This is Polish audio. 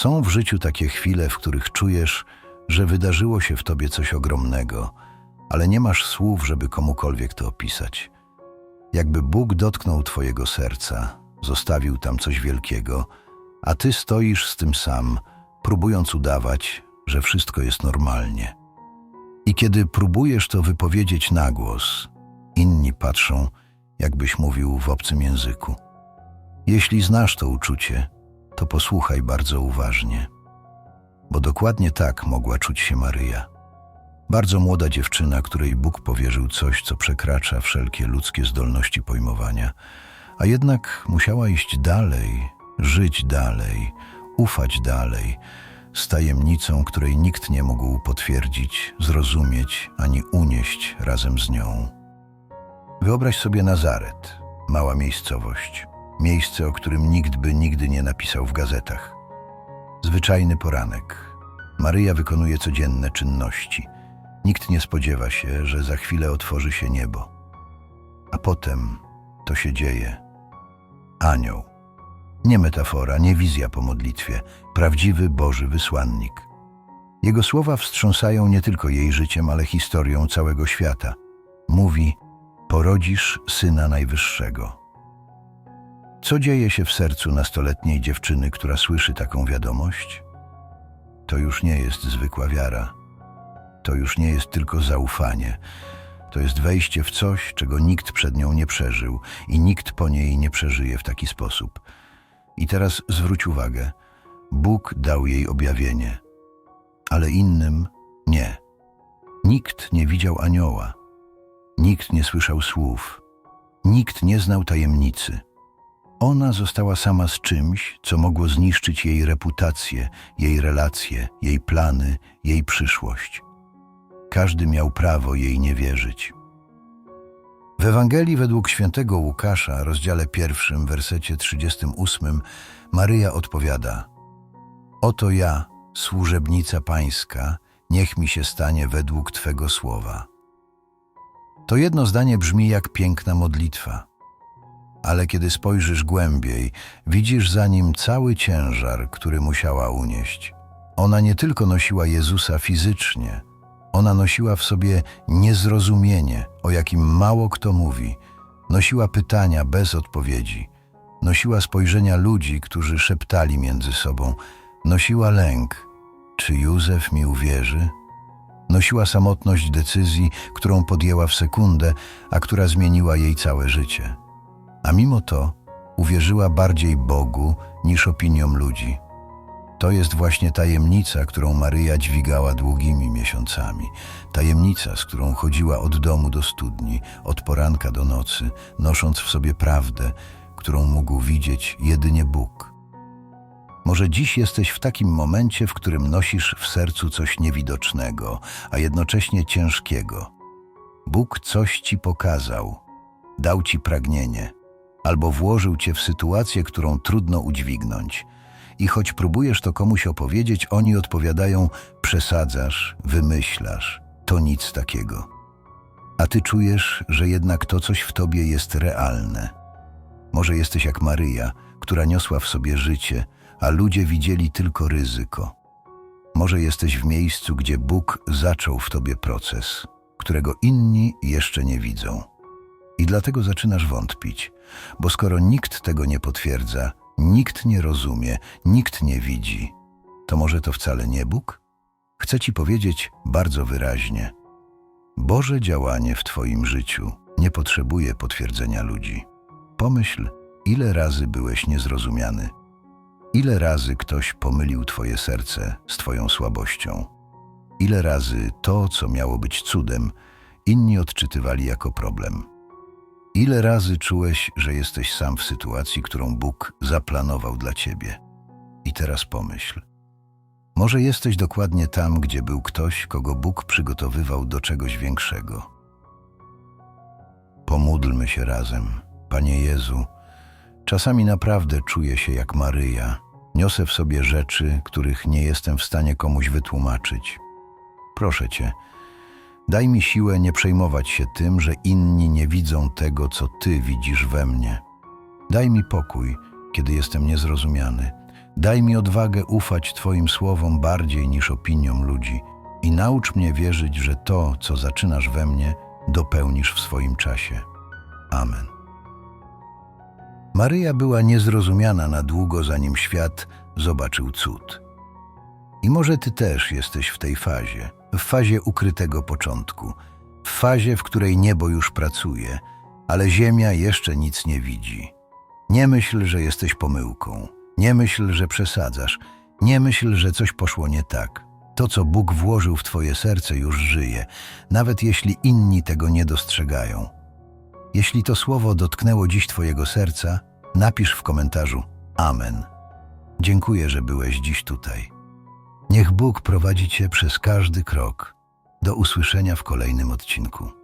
Są w życiu takie chwile, w których czujesz, że wydarzyło się w tobie coś ogromnego, ale nie masz słów, żeby komukolwiek to opisać. Jakby Bóg dotknął twojego serca, zostawił tam coś wielkiego, a ty stoisz z tym sam, próbując udawać, że wszystko jest normalnie. I kiedy próbujesz to wypowiedzieć na głos, inni patrzą, jakbyś mówił w obcym języku. Jeśli znasz to uczucie, to posłuchaj bardzo uważnie, bo dokładnie tak mogła czuć się Maryja. Bardzo młoda dziewczyna, której Bóg powierzył coś, co przekracza wszelkie ludzkie zdolności pojmowania, a jednak musiała iść dalej, żyć dalej, ufać dalej, z tajemnicą, której nikt nie mógł potwierdzić, zrozumieć ani unieść razem z nią. Wyobraź sobie Nazaret, mała miejscowość, miejsce, o którym nikt by nigdy nie napisał w gazetach. Zwyczajny poranek. Maryja wykonuje codzienne czynności. Nikt nie spodziewa się, że za chwilę otworzy się niebo. A potem to się dzieje. Anioł. Nie metafora, nie wizja po modlitwie, prawdziwy Boży wysłannik. Jego słowa wstrząsają nie tylko jej życiem, ale historią całego świata. Mówi: Porodzisz syna najwyższego. Co dzieje się w sercu nastoletniej dziewczyny, która słyszy taką wiadomość? To już nie jest zwykła wiara. To już nie jest tylko zaufanie. To jest wejście w coś, czego nikt przed nią nie przeżył i nikt po niej nie przeżyje w taki sposób. I teraz zwróć uwagę: Bóg dał jej objawienie, ale innym nie. Nikt nie widział anioła, nikt nie słyszał słów, nikt nie znał tajemnicy. Ona została sama z czymś, co mogło zniszczyć jej reputację, jej relacje, jej plany, jej przyszłość. Każdy miał prawo jej nie wierzyć. W Ewangelii według świętego Łukasza, rozdziale pierwszym, wersecie 38, Maryja odpowiada: Oto ja, służebnica Pańska, niech mi się stanie według Twego słowa. To jedno zdanie brzmi jak piękna modlitwa, ale kiedy spojrzysz głębiej, widzisz za nim cały ciężar, który musiała unieść. Ona nie tylko nosiła Jezusa fizycznie, ona nosiła w sobie niezrozumienie, o jakim mało kto mówi, nosiła pytania bez odpowiedzi, nosiła spojrzenia ludzi, którzy szeptali między sobą, nosiła lęk, czy Józef mi uwierzy? Nosiła samotność decyzji, którą podjęła w sekundę, a która zmieniła jej całe życie. A mimo to uwierzyła bardziej Bogu niż opiniom ludzi. To jest właśnie tajemnica, którą Maryja dźwigała długimi miesiącami. Tajemnica, z którą chodziła od domu do studni, od poranka do nocy, nosząc w sobie prawdę, którą mógł widzieć jedynie Bóg. Może dziś jesteś w takim momencie, w którym nosisz w sercu coś niewidocznego, a jednocześnie ciężkiego. Bóg coś ci pokazał, dał ci pragnienie, albo włożył cię w sytuację, którą trudno udźwignąć. I choć próbujesz to komuś opowiedzieć, oni odpowiadają: przesadzasz, wymyślasz, to nic takiego. A ty czujesz, że jednak to coś w tobie jest realne. Może jesteś jak Maryja, która niosła w sobie życie, a ludzie widzieli tylko ryzyko. Może jesteś w miejscu, gdzie Bóg zaczął w tobie proces, którego inni jeszcze nie widzą. I dlatego zaczynasz wątpić, bo skoro nikt tego nie potwierdza, nikt nie rozumie, nikt nie widzi, to może to wcale nie Bóg? Chcę ci powiedzieć bardzo wyraźnie: Boże działanie w Twoim życiu nie potrzebuje potwierdzenia ludzi. Pomyśl, ile razy byłeś niezrozumiany, ile razy ktoś pomylił Twoje serce z Twoją słabością, ile razy to, co miało być cudem, inni odczytywali jako problem. Ile razy czułeś, że jesteś sam w sytuacji, którą Bóg zaplanował dla ciebie? I teraz pomyśl. Może jesteś dokładnie tam, gdzie był ktoś, kogo Bóg przygotowywał do czegoś większego. Pomódlmy się razem. Panie Jezu, czasami naprawdę czuję się jak Maryja. Niosę w sobie rzeczy, których nie jestem w stanie komuś wytłumaczyć. Proszę Cię, Daj mi siłę nie przejmować się tym, że inni nie widzą tego, co Ty widzisz we mnie. Daj mi pokój, kiedy jestem niezrozumiany. Daj mi odwagę ufać Twoim słowom bardziej niż opiniom ludzi i naucz mnie wierzyć, że to, co zaczynasz we mnie, dopełnisz w swoim czasie. Amen. Maryja była niezrozumiana na długo, zanim świat zobaczył cud. I może Ty też jesteś w tej fazie, w fazie ukrytego początku, w fazie, w której niebo już pracuje, ale ziemia jeszcze nic nie widzi. Nie myśl, że jesteś pomyłką. Nie myśl, że przesadzasz. Nie myśl, że coś poszło nie tak. To, co Bóg włożył w Twoje serce, już żyje, nawet jeśli inni tego nie dostrzegają. Jeśli to słowo dotknęło dziś Twojego serca, napisz w komentarzu Amen. Dziękuję, że byłeś dziś tutaj. Niech Bóg prowadzi Cię przez każdy krok. Do usłyszenia w kolejnym odcinku.